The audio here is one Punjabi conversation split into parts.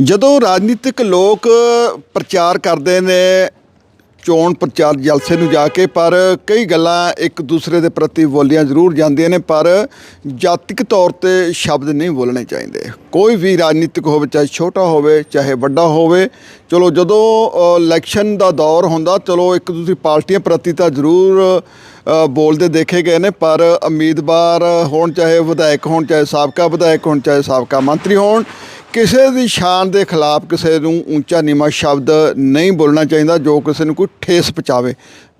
ਜਦੋਂ ਰਾਜਨੀਤਿਕ ਲੋਕ ਪ੍ਰਚਾਰ ਕਰਦੇ ਨੇ, ਚੋਣ ਪ੍ਰਚਾਰ ਜਲਸੇ ਨੂੰ ਜਾ ਕੇ, ਪਰ ਕਈ ਗੱਲਾਂ ਇੱਕ ਦੂਸਰੇ ਦੇ ਪ੍ਰਤੀ ਬੋਲੀਆਂ ਜ਼ਰੂਰ ਜਾਂਦੀਆਂ ਨੇ, ਪਰ ਜਾਤਿਕ ਤੌਰ ਤੇ ਸ਼ਬਦ ਨਹੀਂ ਬੋਲਣੇ ਚਾਹੀਦੇ। ਕੋਈ ਵੀ ਰਾਜਨੀਤਿਕ ਹੋਵੇ, ਚਾਹੇ ਛੋਟਾ ਹੋਵੇ, ਚਾਹੇ ਵੱਡਾ ਹੋਵੇ, ਚਲੋ ਜਦੋਂ ਇਲੈਕਸ਼ਨ ਦਾ ਦੌਰ ਹੁੰਦਾ, ਚਲੋ ਇੱਕ ਦੂਸਰੀ ਪਾਰਟੀਆਂ ਪ੍ਰਤੀ ਤਾਂ ਜ਼ਰੂਰ ਬੋਲਦੇ ਦੇਖੇ ਗਏ ਨੇ, ਪਰ ਉਮੀਦਵਾਰ ਹੋਣ ਚਾਹੇ ਵਿਧਾਇਕ ਹੋਣ, ਚਾਹੇ ਸਾਬਕਾ ਵਿਧਾਇਕ ਹੋਣ, ਚਾਹੇ ਸਾਬਕਾ ਮੰਤਰੀ ਹੋਣ ਕਿਸੇ ਦੀ ਸ਼ਾਨ ਦੇ ਖਿਲਾਫ ਕਿਸੇ ਨੂੰ ਉੱਚਾ ਨੀਵਾਂ ਸ਼ਬਦ ਨਹੀਂ ਬੋਲਣਾ ਚਾਹੀਦਾ ਜੋ ਕਿਸੇ ਨੂੰ ਕੋਈ ਠੇਸ ਪਹੁੰਚਾਵੇ।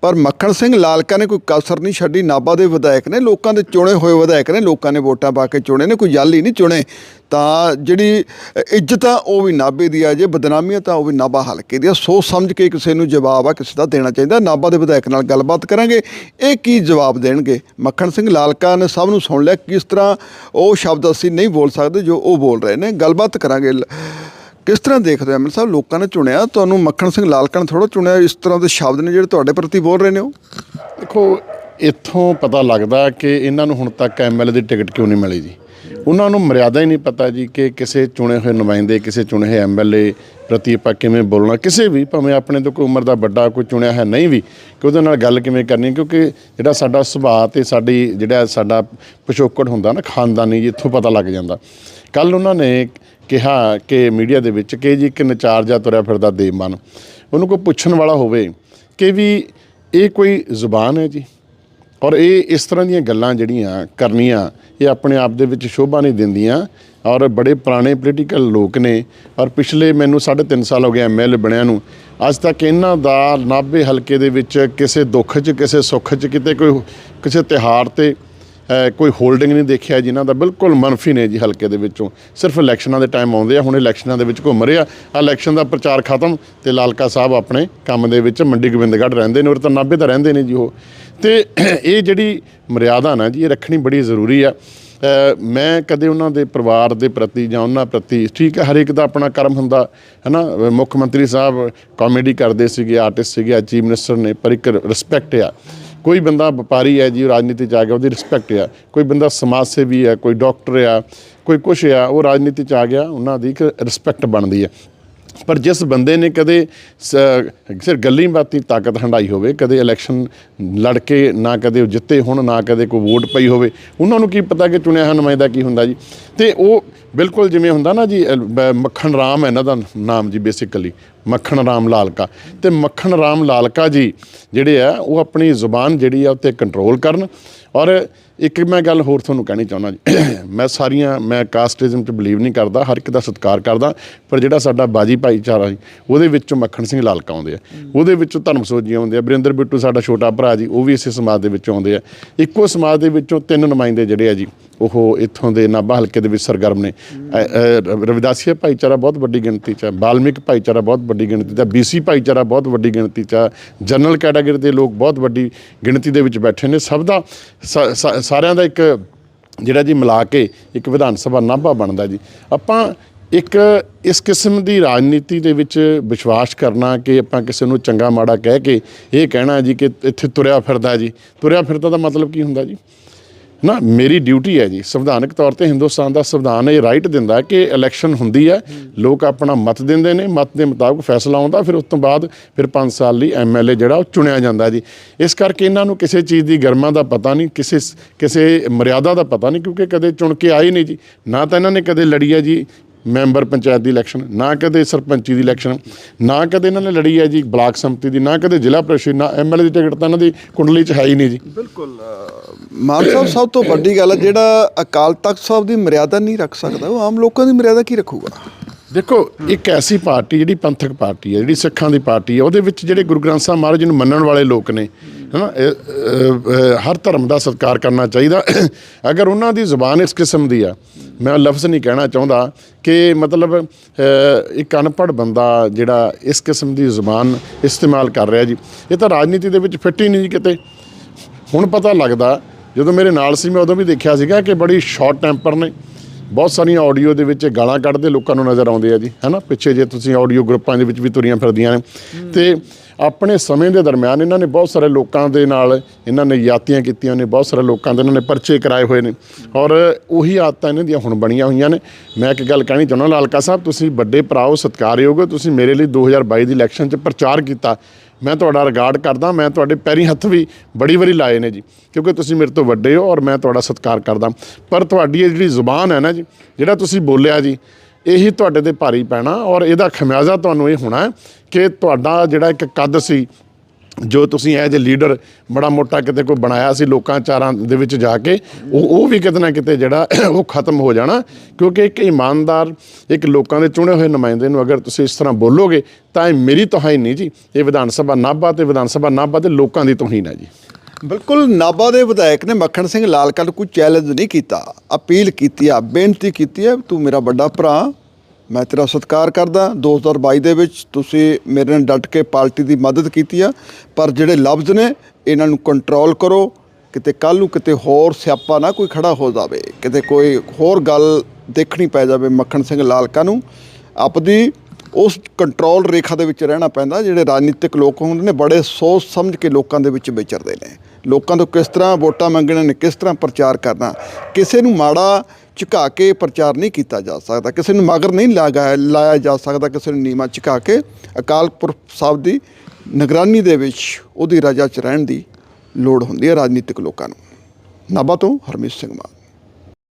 ਪਰ ਮੱਖਣ ਸਿੰਘ ਲਾਲਕਾ ਨੇ ਕੋਈ ਕਸਰ ਨਹੀਂ ਛੱਡੀ, ਨਾਭਾ ਦੇ ਵਿਧਾਇਕ ਨੇ, ਲੋਕਾਂ ਦੇ ਚੁਣੇ ਹੋਏ ਵਿਧਾਇਕ ਨੇ, ਲੋਕਾਂ ਨੇ ਵੋਟਾਂ ਪਾ ਕੇ ਚੁਣੇ ਨੇ, ਕੋਈ ਜਾਲੀ ਨਹੀਂ ਚੁਣੇ। ਤਾਂ ਜਿਹੜੀ ਇੱਜ਼ਤ ਆ, ਉਹ ਵੀ ਨਾਭੇ ਦੀ ਆ, ਜੇ ਬਦਨਾਮੀ ਤਾਂ ਉਹ ਵੀ ਨਾਭਾ ਹਲਕੇ ਦੀ ਆ। ਸੋਚ ਸਮਝ ਕੇ ਕਿਸੇ ਨੂੰ ਜਵਾਬ ਆ, ਕਿਸੇ ਦਾ ਦੇਣਾ ਚਾਹੀਦਾ। ਨਾਭਾ ਦੇ ਵਿਧਾਇਕ ਨਾਲ ਗੱਲਬਾਤ ਕਰਾਂਗੇ। ਇਹ ਕੀ ਜਵਾਬ ਦੇਣਗੇ? ਮੱਖਣ ਸਿੰਘ ਲਾਲਕਾ ਨੇ ਸਭ ਨੂੰ ਸੁਣ ਲਿਆ, ਕਿਸ ਤਰ੍ਹਾਂ ਉਹ ਸ਼ਬਦ ਅਸੀਂ ਨਹੀਂ ਬੋਲ ਸਕਦੇ ਜੋ ਉਹ ਬੋਲ ਰਹੇ ਨੇ। ਗੱਲਬਾਤ ਕਰਾਂਗੇ ਲ- ਕਿਸ ਤਰ੍ਹਾਂ ਦੇਖਦੇ ਹੋ? ਅਮਨ ਸਾਹਿਬ, ਲੋਕਾਂ ਨੇ ਚੁਣਿਆ, ਤੁਹਾਨੂੰ ਮੱਖਣ ਸਿੰਘ ਲਾਲਕਣ ਨੇ ਥੋੜਾ ਚੁਣਿਆ, ਇਸ ਤਰ੍ਹਾਂ ਦੇ ਸ਼ਬਦ ਨੇ ਜਿਹੜੇ ਤੁਹਾਡੇ ਪ੍ਰਤੀ ਬੋਲ ਰਹੇ ਨੇ ਉਹ? ਦੇਖੋ, ਇੱਥੋਂ ਪਤਾ ਲੱਗਦਾ ਕਿ ਇਹਨਾਂ ਨੂੰ ਹੁਣ ਤੱਕ ਐਮਐਲਏ ਦੀ ਟਿਕਟ ਕਿਉਂ ਨਹੀਂ ਮਿਲੀ ਜੀ? ਉਹਨਾਂ ਨੂੰ ਮਰਿਆਦਾ ਹੀ ਨਹੀਂ ਪਤਾ ਜੀ ਕਿ ਕਿਸੇ ਚੁਣੇ ਹੋਏ ਨੁਮਾਇੰਦੇ, ਕਿਸੇ ਚੁਣੇ ਹੋਏ ਐਮਐਲਏ ਪ੍ਰਤੀ ਆਪਾਂ ਕਿਵੇਂ ਬੋਲਣਾ, ਕਿਸੇ ਵੀ, ਭਾਵੇਂ ਆਪਣੇ ਤੋਂ ਕੋਈ ਉਮਰ ਦਾ ਵੱਡਾ, ਕੋਈ ਚੁਣਿਆ ਹੈ ਨਹੀਂ ਵੀ, ਕਿ ਉਹਦੇ ਨਾਲ ਗੱਲ ਕਿਵੇਂ ਕਰਨੀ, ਕਿਉਂਕਿ ਜਿਹੜਾ ਸਾਡਾ ਸੁਭਾਅ ਤੇ ਸਾਡੀ ਜਿਹੜਾ ਸਾਡਾ ਪਿਛੋਕੜ ਹੁੰਦਾ ਨਾ, ਖਾਨਦਾਨੀ ਜੀ ਇੱਥੋਂ ਪਤਾ ਲੱਗ ਜਾਂਦਾ। ਕੱਲ ਉਹਨਾਂ ਨੇ ਕਿਹਾ ਕਿ ਮੀਡੀਆ ਦੇ ਵਿੱਚ ਕਿ ਜੀ ਇੱਕ ਨਚਾਰ ਨਚਾਰਜਾ ਤੁਰਿਆ ਫਿਰਦਾ ਦੇਵ ਦੇਵਮਨ ਉਹਨੂੰ ਕੋਈ ਪੁੱਛਣ ਵਾਲਾ ਹੋਵੇ ਕਿ ਵੀ ਇਹ ਕੋਈ ਜ਼ੁਬਾਨ ਹੈ ਜੀ? ਔਰ ਇਹ ਇਸ ਤਰ੍ਹਾਂ ਦੀਆਂ ਗੱਲਾਂ ਜਿਹੜੀਆਂ ਕਰਨੀਆਂ, ਇਹ ਆਪਣੇ ਆਪ ਦੇ ਵਿੱਚ ਸ਼ੋਭਾ ਨਹੀਂ ਦਿੰਦੀਆਂ। ਔਰ ਬੜੇ ਪੁਰਾਣੇ ਪੋਲੀਟੀਕਲ ਲੋਕ ਨੇ। ਔਰ ਪਿਛਲੇ ਮੈਨੂੰ 3.5 ਸਾਲ ਹੋ ਗਏ ਐਮਐਲਏ ਬਣਿਆ ਨੂੰ। ਅੱਜ ਤੱਕ ਇਹਨਾਂ ਦਾ ਨਾਭੇ ਹਲਕੇ ਦੇ ਵਿੱਚ ਕਿਸੇ ਦੁੱਖ 'ਚ, ਕਿਸੇ ਸੁੱਖ 'ਚ ਕਿਤੇ ਕੋਈ ਕਿਸੇ ਤਿਹਾਰ ਤੇ ਕੋਈ ਹੋਲਡਿੰਗ ਨਹੀਂ ਦੇਖਿਆ ਜਿਨ੍ਹਾਂ ਦਾ ਬਿਲਕੁਲ ਮਨਫੀ ਨੇ ਜੀ ਹਲਕੇ ਦੇ ਵਿੱਚੋਂ। ਸਿਰਫ ਇਲੈਕਸ਼ਨਾਂ ਦੇ ਟਾਈਮ ਆਉਂਦੇ ਆ, ਹੁਣ ਇਲੈਕਸ਼ਨਾਂ ਦੇ ਵਿੱਚ ਘੁੰਮ ਰਹੇ ਆ। ਇਲੈਕਸ਼ਨ ਦਾ ਪ੍ਰਚਾਰ ਖਤਮ ਤੇ ਲਾਲਕਾ ਸਾਹਿਬ ਆਪਣੇ ਕੰਮ ਦੇ ਵਿੱਚ ਮੰਡੀ ਗੋਬਿੰਦਗੜ੍ਹ ਰਹਿੰਦੇ ਨੇ ਔਰ ਤਾਂ ਨਾਭੇ ਤਾਂ ਰਹਿੰਦੇ ਨੇ ਜੀ ਉਹ। ਤੇ ਇਹ ਜਿਹੜੀ ਮਰਿਆਦਾ ਨਾ ਜੀ, ਇਹ ਰੱਖਣੀ ਬੜੀ ਜ਼ਰੂਰੀ ਆ। ਮੈਂ ਕਦੇ ਉਹਨਾਂ ਦੇ ਪਰਿਵਾਰ ਦੇ ਪ੍ਰਤੀ ਜਾਂ ਉਹਨਾਂ ਪ੍ਰਤੀ, ਠੀਕ ਹੈ ਹਰ ਇੱਕ ਦਾ ਆਪਣਾ ਕਰਮ ਹੁੰਦਾ ਹੈ ਨਾ ਮੁੱਖ ਮੰਤਰੀ ਸਾਹਿਬ ਕਾਮੇਡੀ ਕਰਦੇ ਸੀਗੇ ਆਰਟਿਸਟ ਸੀਗੇ ਅੱਜ ਚੀਫ ਮਿਨਿਸਟਰ ਨੇ, ਪਰ ਇੱਕ ਰਿਸਪੈਕਟ ਆ। ਕੋਈ ਬੰਦਾ ਵਪਾਰੀ ਹੈ ਜੀ, ਉਹ ਰਾਜਨੀਤੀ ਚ ਆ ਗਿਆ, ਉਹਦੀ ਰਿਸਪੈਕਟ ਆ। ਕੋਈ ਬੰਦਾ ਸਮਾਜ ਸੇਵੀ ਹੈ, ਕੋਈ ਡਾਕਟਰ ਆ, ਕੋਈ ਕੁਛ ਆ, ਉਹ ਰਾਜਨੀਤੀ ਚ ਆ ਗਿਆ, ਉਹਨਾਂ ਦੀ ਇੱਕ ਰਿਸਪੈਕਟ ਬਣਦੀ ਹੈ। ਪਰ ਜਿਸ ਬੰਦੇ ਨੇ ਕਦੇ ਸਿਰ ਗੱਲੀ ਬਾਤੀ ਤਾਕਤ ਹੰਡਾਈ ਹੋਵੇ, ਕਦੇ ਇਲੈਕਸ਼ਨ ਲੜ ਕੇ ਨਾ ਕਦੇ ਉਹ ਜਿੱਤੇ ਹੁਣ, ਨਾ ਕਦੇ ਕੋਈ ਵੋਟ ਪਈ ਹੋਵੇ, ਉਹਨਾਂ ਨੂੰ ਕੀ ਪਤਾ ਕਿ ਚੁਣਿਆ ਹੋਇਆ ਨੁਮਾਇੰਦਾ ਕੀ ਹੁੰਦਾ ਜੀ? ਤੇ ਉਹ ਬਿਲਕੁਲ ਜਿਵੇਂ ਹੁੰਦਾ ਨਾ ਜੀ ਮੱਖਣ ਰਾਮ ਹੈ ਇਹਨਾਂ ਦਾ ਨਾਮ ਜੀ ਬੇਸਿਕਲੀ ਮੱਖਣ ਰਾਮ ਲਾਲਕਾ। ਤੇ ਮੱਖਣ ਰਾਮ ਲਾਲਕਾ ਜੀ ਜਿਹੜੇ ਆ, ਉਹ ਆਪਣੀ ਜ਼ੁਬਾਨ ਜਿਹੜੀ ਆ, ਉੱਤੇ ਕੰਟਰੋਲ ਕਰਨ ਔਰ ਇੱਕ ਮੈਂ ਗੱਲ ਹੋਰ ਤੁਹਾਨੂੰ ਕਹਿਣੀ ਚਾਹੁੰਦਾ ਜੀ। ਮੈਂ ਸਾਰੀਆਂ, ਮੈਂ ਕਾਸਟਿਜ਼ਮ 'ਚ ਬਲੀਵ ਨਹੀਂ ਕਰਦਾ, ਹਰ ਇੱਕ ਦਾ ਸਤਿਕਾਰ ਕਰਦਾ, ਪਰ ਜਿਹੜਾ ਸਾਡਾ ਬਾਜੀ ਭਾਈਚਾਰਾ ਜੀ, ਉਹਦੇ ਵਿੱਚੋਂ ਮੱਖਣ ਸਿੰਘ ਲਾਲਕਾ ਆਉਂਦੇ ਆ। ਉਹਦੇ ਵਿੱਚੋਂ ਧਰਮ ਸੋਜੀ ਆਉਂਦੇ ਆ, ਬਰਿੰਦਰ ਬਿੱਟੂ ਸਾਡਾ ਛੋਟਾ ਭਰਾ ਜੀ, ਉਹ ਵੀ ਇਸੇ ਸਮਾਜ ਦੇ ਵਿੱਚੋਂ ਆਉਂਦੇ ਆ। ਇੱਕੋ ਸਮਾਜ ਦੇ ਵਿੱਚੋਂ ਤਿੰਨ ਨੁਮਾਇੰਦੇ ਜਿਹੜੇ ਆ ਜੀ ਉਹ ਇੱਥੋਂ ਦੇ ਨਾਭਾ ਹਲਕੇ ਦੇ ਵਿੱਚ ਸਰਗਰਮ ਨੇ। ਅ, ਰਵਿਦਾਸੀਆ ਭਾਈਚਾਰਾ ਬਹੁਤ ਵੱਡੀ ਗਿਣਤੀ 'ਚ ਹੈ ਬਾਲਮਿਕ ਭਾਈਚਾਰਾ ਬਹੁਤ ਵੱਡੀ ਗਿਣਤੀ 'ਚ ਹੈ ਬੀਸੀ ਭਾਈਚਾਰਾ ਬਹੁਤ ਵੱਡੀ ਗਿਣਤੀ 'ਚ ਹੈ ਜਨਰਲ ਕੈਟਾਗਰੀ ਦੇ ਲੋਕ ਬਹੁਤ ਵੱਡੀ ਗਿਣਤੀ ਦੇ ਵਿੱਚ ਬੈਠੇ ਨੇ। ਸਭ ਦਾ ਸ- ਸਾਰਿਆਂ ਦਾ ਇੱਕ ਜਿਹੜਾ ਜੀ ਮਿਲਾ ਕੇ ਇੱਕ ਵਿਧਾਨ ਸਭਾ ਨਾਭਾ ਬਣਦਾ ਜੀ। ਆਪਾਂ ਇੱਕ ਇਸ ਕਿਸਮ ਦੀ ਰਾਜਨੀਤੀ ਦੇ ਵਿੱਚ ਵਿਸ਼ਵਾਸ ਕਰਨਾ ਕਿ ਆਪਾਂ ਕਿਸੇ ਨੂੰ ਚੰਗਾ ਮਾੜਾ ਕਹਿ ਕੇ ਇਹ ਕਹਿਣਾ ਜੀ ਕਿ ਇੱਥੇ ਤੁਰਿਆ ਫਿਰਦਾ ਜੀ। ਤੁਰਿਆ ਫਿਰਦਾ ਦਾ ਮਤਲਬ ਕੀ ਹੁੰਦਾ ਜੀ? ਨਾ, ਮੇਰੀ ਡਿਊਟੀ ਹੈ ਜੀ। ਸੰਵਿਧਾਨਕ ਤੌਰ ਤੇ ਹਿੰਦੁਸਤਾਨ ਦਾ ਸੰਵਿਧਾਨ ਇਹ ਰਾਈਟ ਦਿੰਦਾ ਕਿ ਇਲੈਕਸ਼ਨ ਹੁੰਦੀ ਹੈ। ਲੋਕ ਆਪਣਾ ਮਤ ਦਿੰਦੇ ਨੇ, ਮਤ ਦੇ ਮੁਤਾਬਕ ਫੈਸਲਾ ਆਉਂਦਾ, ਫਿਰ ਉਸ ਤੋਂ ਬਾਅਦ ਫਿਰ 5 ਸਾਲ ਲਈ ਐਮਐਲਏ ਜਿਹੜਾ ਉਹ ਚੁਣਿਆ ਜਾਂਦਾ ਜੀ। ਇਸ ਕਰਕੇ ਇਹਨਾਂ ਨੂੰ ਕਿਸੇ ਚੀਜ਼ ਦੀ ਗਰਮਾ ਦਾ ਪਤਾ ਨਹੀਂ, ਕਿਸੇ ਕਿਸੇ ਮਰਿਆਦਾ ਦਾ ਪਤਾ ਨਹੀਂ, ਕਿਉਂਕਿ ਕਦੇ ਚੁਣ ਕੇ ਆਏ ਨਹੀਂ ਜੀ। ਨਾ ਤਾਂ ਇਹਨਾਂ ਨੇ ਕਦੇ ਲੜੀ ਹੈ ਜੀ ਮੈਂਬਰ ਪੰਚਾਇਤ ਦੀ ਇਲੈਕਸ਼ਨ ਨਾ ਕਦੇ ਸਰਪੰਚੀ ਦੀ ਇਲੈਕਸ਼ਨ ਨਾ ਕਦੇ ਇਹਨਾਂ ਨੇ ਲੜੀ ਹੈ ਜੀ ਬਲਾਕ ਸੰਮਤੀ ਦੀ ਨਾ ਕਦੇ ਜ਼ਿਲ੍ਹਾ ਪ੍ਰੀਸ਼ਦ ਨਾ ਐਮਐਲਏ ਦੀ ਟਿਕਟ ਤਾਂ ਇਹਨਾਂ ਦੀ ਕੁੰਡਲੀ 'ਚ ਹੈ ਹੀ ਨਹੀਂ ਜੀ। ਬਿਲਕੁਲ ਮਾਨ ਸਾਹਿਬ ਸਭ ਤੋਂ ਵੱਡੀ ਗੱਲ ਹੈ ਜਿਹੜਾ ਅਕਾਲ ਤਖਤ ਸਾਹਿਬ ਦੀ ਮਰਿਆਦਾ ਨਹੀਂ ਰੱਖ ਸਕਦਾ ਉਹ ਆਮ ਲੋਕਾਂ ਦੀ ਮਰਿਆਦਾ ਕੀ ਰੱਖੂਗਾ? ਦੇਖੋ ਇੱਕ ਐਸੀ ਪਾਰਟੀ ਜਿਹੜੀ ਪੰਥਕ ਪਾਰਟੀ ਹੈ ਜਿਹੜੀ ਸਿੱਖਾਂ ਦੀ ਪਾਰਟੀ ਹੈ ਉਹਦੇ ਵਿੱਚ ਜਿਹੜੇ ਗੁਰੂ ਗ੍ਰੰਥ ਸਾਹਿਬ ਮਹਾਰਾਜ ਨੂੰ ਮੰਨਣ ਵਾਲੇ ਲੋਕ ਨੇ ਹਨਾ ਹਰ ਧਰਮ ਦਾ ਸਤਿਕਾਰ ਕਰਨਾ ਚਾਹੀਦਾ। ਅਗਰ ਉਹਨਾਂ ਦੀ ਜ਼ੁਬਾਨ ਇਸ ਕਿਸਮ ਦੀ ਆ ਮੈਂ ਲਫ਼ਜ਼ ਨਹੀਂ ਕਹਿਣਾ ਚਾਹੁੰਦਾ ਕਿ ਮਤਲਬ ਇੱਕ ਅਨਪੜ੍ਹ ਬੰਦਾ ਜਿਹੜਾ ਇਸ ਕਿਸਮ ਦੀ ਜ਼ੁਬਾਨ ਇਸਤੇਮਾਲ ਕਰ ਰਿਹਾ ਜੀ। ਇਹ ਤਾਂ ਰਾਜਨੀਤੀ ਦੇ ਵਿੱਚ ਫਿੱਟ ਹੀ ਨਹੀਂ ਜੀ ਕਿਤੇ। ਹੁਣ ਪਤਾ ਲੱਗਦਾ, ਜਦੋਂ ਮੇਰੇ ਨਾਲ ਸੀ, ਮੈਂ ਉਦੋਂ ਵੀ ਦੇਖਿਆ ਸੀਗਾ ਕਿ ਬੜੀ ਸ਼ਾਰਟ ਟੈਂਪਰ ਨੇ। ਬਹੁਤ ਸਾਰੀਆਂ ਆਡੀਓ ਦੇ ਵਿੱਚ ਗਾਲਾਂ ਕੱਢਦੇ ਲੋਕਾਂ ਨੂੰ ਨਜ਼ਰ ਆਉਂਦੇ ਆ ਜੀ, ਹੈਨਾ? ਪਿੱਛੇ ਜੇ ਤੁਸੀਂ ਆਡੀਓ ਗਰੁੱਪਾਂ ਦੇ ਵਿੱਚ ਵੀ ਤੁਰੀਆਂ ਫਿਰਦੀਆਂ ਨੇ। ਤੇ ਆਪਣੇ ਸਮੇਂ ਦੇ ਦਰਮਿਆਨ ਇਹਨਾਂ ਨੇ ਬਹੁਤ ਸਾਰੇ ਲੋਕਾਂ ਦੇ ਨਾਲ ਇਹਨਾਂ ਨੇ ਯਾਤੀਆਂ ਕੀਤੀਆਂ ਨੇ, ਬਹੁਤ ਸਾਰੇ ਲੋਕਾਂ ਦੇ ਇਹਨਾਂ ਨੇ ਪਰਚੇ ਕਰਾਏ ਹੋਏ ਨੇ। ਔਰ ਉਹੀ ਆਦਤਾਂ ਇਹਨਾਂ ਦੀਆਂ ਹੁਣ ਬਣੀਆਂ ਹੋਈਆਂ ਨੇ। ਮੈਂ ਇੱਕ ਗੱਲ ਕਹਿਣੀ ਚਾਹੁੰਦਾ, ਲਾਲਕਾ ਸਾਹਿਬ, ਤੁਸੀਂ ਵੱਡੇ ਭਰਾਓ, ਸਤਿਕਾਰਯੋਗ ਹੋ, ਤੁਸੀਂ ਮੇਰੇ ਲਈ 2022 ਦੀ ਇਲੈਕਸ਼ਨ 'ਚ ਪ੍ਰਚਾਰ ਕੀਤਾ। ਮੈਂ ਤੁਹਾਡਾ ਰਿਗਾਰਡ ਕਰਦਾ, ਮੈਂ ਤੁਹਾਡੇ ਪੈਰੀ ਹੱਥ ਵੀ ਬੜੀ ਵਾਰੀ ਲਾਏ ਨੇ ਜੀ, ਕਿਉਂਕਿ ਤੁਸੀਂ ਮੇਰੇ ਤੋਂ ਵੱਡੇ ਹੋ ਔਰ ਮੈਂ ਤੁਹਾਡਾ ਸਤਿਕਾਰ ਕਰਦਾ। ਪਰ ਤੁਹਾਡੀ ਇਹ ਜਿਹੜੀ ਜ਼ੁਬਾਨ ਹੈ ਨਾ ਜੀ, ਜਿਹੜਾ ਤੁਸੀਂ ਬੋਲਿਆ ਜੀ ਇਹੀ ਤੁਹਾਡੇ ਤੇ ਭਾਰੀ ਪੈਣਾ ਔਰ ਇਹਦਾ ਖਮਿਆਜ਼ਾ ਤੁਹਾਨੂੰ ਇਹ ਹੋਣਾ ਕਿ ਤੁਹਾਡਾ ਜਿਹੜਾ ਇੱਕ ਕੱਦ ਸੀ, ਜੋ ਤੁਸੀਂ ਐਜ ਲੀਡਰ ਬੜਾ ਮੋਟਾ ਕਿਤੇ ਕੋਈ ਬਣਾਇਆ ਸੀ ਲੋਕਾਂ ਚਾਰਾਂ ਦੇ ਵਿੱਚ ਜਾ ਕੇ, ਉਹ ਉਹ ਵੀ ਕਿਤੇ ਨਾ ਕਿਤੇ ਜਿਹੜਾ ਉਹ ਖਤਮ ਹੋ ਜਾਣਾ, ਕਿਉਂਕਿ ਇੱਕ ਇਮਾਨਦਾਰ, ਇੱਕ ਲੋਕਾਂ ਦੇ ਚੁਣੇ ਹੋਏ ਨੁਮਾਇੰਦੇ ਨੂੰ ਅਗਰ ਤੁਸੀਂ ਇਸ ਤਰ੍ਹਾਂ ਬੋਲੋਗੇ, ਤਾਂ ਇਹ ਮੇਰੀ ਤੋਹਾਈ ਨਹੀਂ ਜੀ, ਇਹ ਵਿਧਾਨ ਸਭਾ ਨਾਭਾ ਤੇ ਵਿਧਾਨ ਸਭਾ ਨਾਭਾ ਦੇ ਲੋਕਾਂ ਦੀ ਤੋਹੀਨ ਹੈ ਜੀ। ਬਿਲਕੁਲ ਨਾਭਾ ਦੇ ਵਿਧਾਇਕ ਨੇ ਮੱਖਣ ਸਿੰਘ ਲਾਲਕਾ ਨੂੰ ਕੋਈ ਚੈਲੰਜ ਨਹੀਂ ਕੀਤਾ। ਅਪੀਲ ਕੀਤੀ ਆ, ਬੇਨਤੀ ਕੀਤੀ ਹੈ ਤੂੰ ਮੇਰਾ ਵੱਡਾ ਭਰਾ, ਮੈਂ ਤੇਰਾ ਸਤਿਕਾਰ ਕਰਦਾ। 2022 ਦੇ ਵਿੱਚ ਤੁਸੀਂ ਮੇਰੇ ਨਾਲ ਡਟ ਕੇ ਪਾਰਟੀ ਦੀ ਮਦਦ ਕੀਤੀ ਆ, ਪਰ ਜਿਹੜੇ ਲਫ਼ਜ਼ ਨੇ, ਇਹਨਾਂ ਨੂੰ ਕੰਟਰੋਲ ਕਰੋ। ਕਿਤੇ ਕੱਲ ਨੂੰ ਕਿਤੇ ਹੋਰ ਸਿਆਪਾ ਨਾ ਕੋਈ ਖੜਾ ਹੋ ਜਾਵੇ। ਕਿਤੇ ਕੋਈ ਹੋਰ ਗੱਲ ਦੇਖਣੀ ਪੈ ਜਾਵੇ ਮੱਖਣ ਸਿੰਘ ਲਾਲਕਾ ਨੂੰ। ਆਪਦੀ ਉਸ ਕੰਟਰੋਲ ਰੇਖਾ ਦੇ ਵਿੱਚ ਰਹਿਣਾ ਪੈਂਦਾ, ਜਿਹੜੇ ਰਾਜਨੀਤਿਕ ਲੋਕ ਹੁੰਦੇ ਨੇ, ਬੜੇ ਸੋਚ ਸਮਝ ਕੇ ਲੋਕਾਂ ਦੇ ਵਿੱਚ ਵਿਚਰਦੇ ਨੇ। ਲੋਕਾਂ ਤੋਂ ਕਿਸ ਤਰ੍ਹਾਂ ਵੋਟਾਂ ਮੰਗਣੀਆਂ ਨੇ, ਕਿਸ ਤਰ੍ਹਾਂ ਪ੍ਰਚਾਰ ਕਰਨਾ, ਕਿਸੇ ਨੂੰ ਮਾੜਾ ਝੁਕਾ ਕੇ ਪ੍ਰਚਾਰ ਨਹੀਂ ਕੀਤਾ ਜਾ ਸਕਦਾ, ਕਿਸੇ ਨੂੰ ਮਗਰ ਨਹੀਂ ਲਾਇਆ ਲਾਇਆ ਜਾ ਸਕਦਾ, ਕਿਸੇ ਨੂੰ ਨੀਮਾ ਝੁਕਾ ਕੇ। ਅਕਾਲ ਪੁਰਖ ਸਾਹਿਬ ਦੀ ਨਿਗਰਾਨੀ ਦੇ ਵਿੱਚ ਉਹਦੀ ਰਜਾ ਚ ਰਹਿਣ ਦੀ ਲੋੜ ਹੁੰਦੀ ਹੈ ਰਾਜਨੀਤਿਕ ਲੋਕਾਂ ਨੂੰ। ਨਾਭਾ ਤੋਂ ਹਰਮੀਤ ਸਿੰਘ ਮਾਨ।